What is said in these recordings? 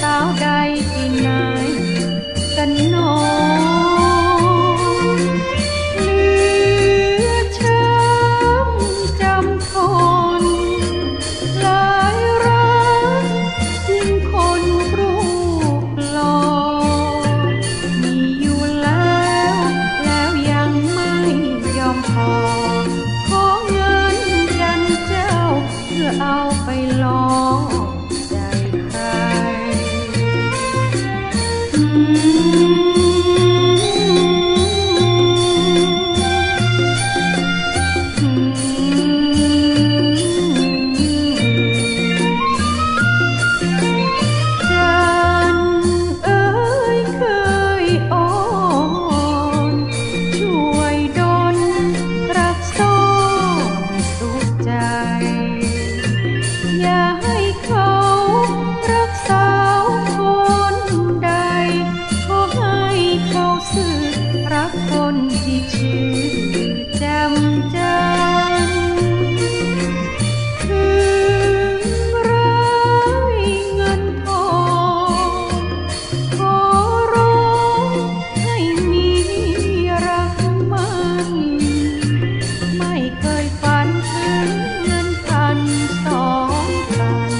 สาวใดที่ไหนกันหนอเหลือช้ำจำทนหลายรักยิ่งคนรูปหล่อมีอยู่แล้วแล้วยังไม่ยอมพอ เคยฝันถึงเงินพันสองพัน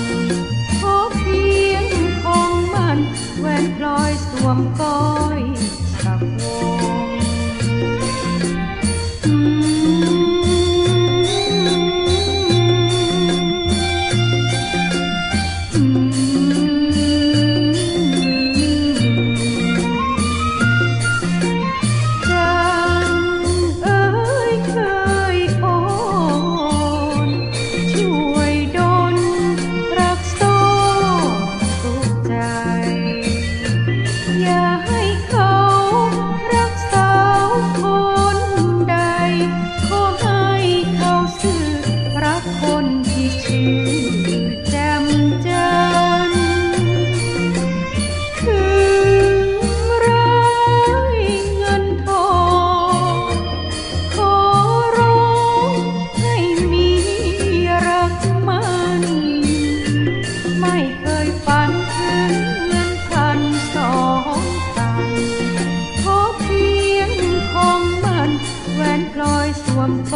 พบเพียงคงมันแหวนพอยสวมกอามฟ้า